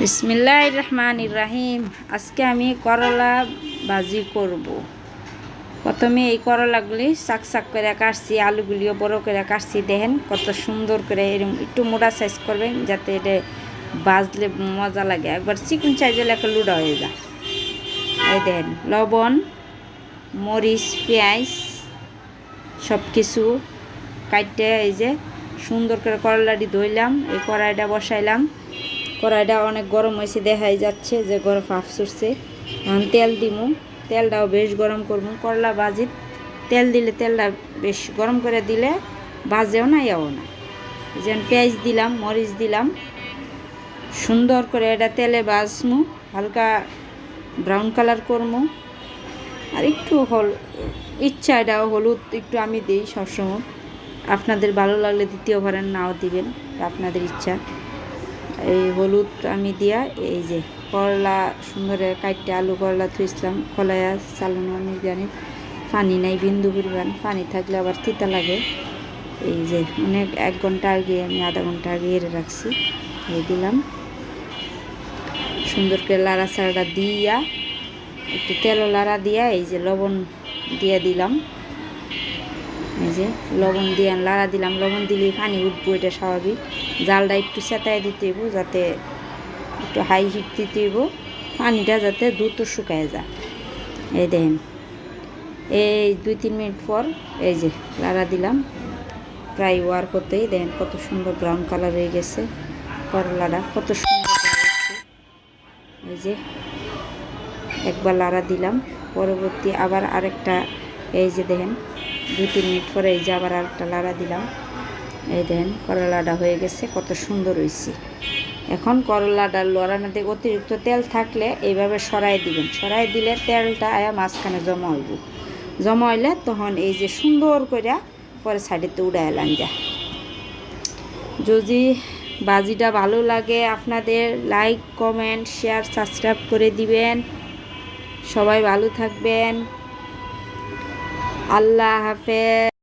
বিসমিল্লাহ রহমান ইব্রাহিম আজকে আমি করলা ভাজি করব। প্রথমে এই করলাগুলি চাক চাক করে কাটছি, আলুগুলিও বড় করে কাটছি। দেখেন কত সুন্দর করে এরকম একটু মোটা সাইজ করবেন যাতে এটা বাজলে মজা লাগে। একবার চিকন সাইজ একটা লুডা হয়ে যায়। এই দেখেন, লবণ, মরিচ, পেঁয়াজ সব কিছু কাটতে এই যে সুন্দর করে করলাটি ধুইলাম, এই কড়াইটা বসাইলাম। কড়াইটা অনেক গরম হয়েছে, দেখাই যাচ্ছে যে গরম ফাফ ছুটছে এখন তেল দিমু, তেলটাও বেশ গরম করব। করলা ভাজি তেল দিলে তেলটা বেশ গরম করে দিলে বাজেও না, ইয়াও না। যেন পেঁয়াজ দিলাম, মরিচ দিলাম। সুন্দর করে এটা তেলে বাজমু, হালকা ব্রাউন কালার করব আর একটু হল, ইচ্ছা এটা হলুদ একটু আমি দিই সবসময়। আপনাদের ভালো লাগলে পারেন নাও দিবেন, আপনাদের ইচ্ছা। এই হলুদ আমি দিয়া এই যে করলা, সুন্দর কাটতে আলু করলা থুইছিলাম কলাইয়া চালানো জানি পানি নাই, বিন্দু পরিমাণ পানি থাকলে আবার তিতা লাগে। এই যে অনেক এক ঘণ্টা আগে আমি আধা ঘণ্টা আগে এড়ে রাখছি, এই দিলাম। সুন্দর করে লাড়া চাড়া দিয়া, একটু তেলও লাড়া দিয়া এই যে লবণ দিয়ে দিলাম। এই যে লবণ দিয়ে লাড়া দিলাম, লবণ দিলে পানি উঠবো, এটা স্বাভাবিক। জালটা একটু চেতায় দিতে হইব, যাতে একটু হাই হিট দিতে হইব, পানিটা যাতে দ্রুত শুকায় যায়। এই দেখেন, এই দুই তিন মিনিট পর এই যে লাড়া দিলাম। প্রায় ওয়ার করতেই দেখেন কত সুন্দর ব্রাউন কালার হয়ে গেছে, করলাটা কত সুন্দর এই যে একবার লাড়া দিলাম, পরবর্তী আবার আরেকটা, এই যে দেখেন দুই, তিন মিনিট পরে এই যে আবার আরেকটা লাড়া দিলাম। এই দেন করলাটা হয়ে গেছে, কত সুন্দর হয়েছে। এখন করলাটা লড়ার মধ্যে অতিরিক্ত তেল থাকলে এইভাবে সরাই দিবেন। সরাই দিলে তেলটা আয়া মাঝখানে জমা হইব। জমা হইলে তখন এই যে সুন্দর করে পরে সাইডেতে উড়ে এলাম যা যদি বাজিটা ভালো লাগে আপনাদের লাইক কমেন্ট শেয়ার সাবস্ক্রাইব করে দিবেন। সবাই ভালো থাকবেন। আল্লাহ হাফেজ।